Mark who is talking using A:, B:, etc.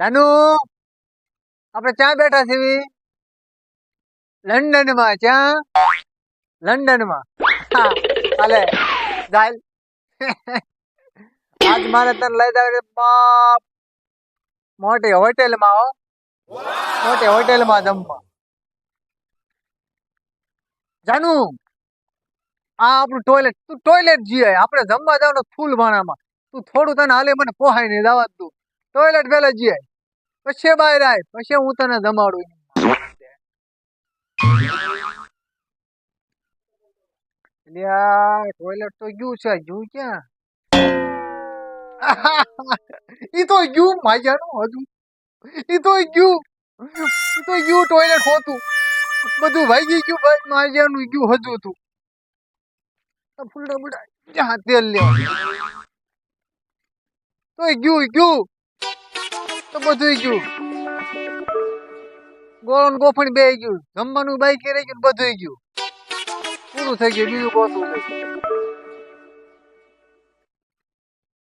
A: જાનુ આપણે ક્યાં બેઠા છીએ લંડનમાં ક્યાં? લંડનમાં આજ મારે તને લઈ જાવ બાપ. મોટી હોટેલમાં હો. મોટી હોટેલમાં જમવા. જાનુ, આ આપણું ટોયલેટ તું ટોયલેટ જઈએ આપણે જમવા જવાનું ફૂલ ભાણામાં તું થોડું તને હાલે, મને પોહાય નહીં દાવા તું ટોયલેટ પેલે જઈએ પછી બહાર આય. પછી હું તને જમાડું ટોયલેટ તો ગયું છે. ગયું ક્યાં? ઈ તો ગયું માજાનું હજુ. ઈ તો ગયું. ઈ તો ગયું ટોયલેટ હોતું. બધું ભાઈ ગયું બસ. માજાનું ગયું હજુ તું આ ફૂલડા બુડા જ્યાં તેલ લેવા તો ગયું ગયું. તો બધું ગયું. ગોળો ને ગોફણ બે ગયું. જમવાનું બાઈક રહી ગયું બધું ગયું. પૂરું થઈ ગયું. બીજું ગોતું છે.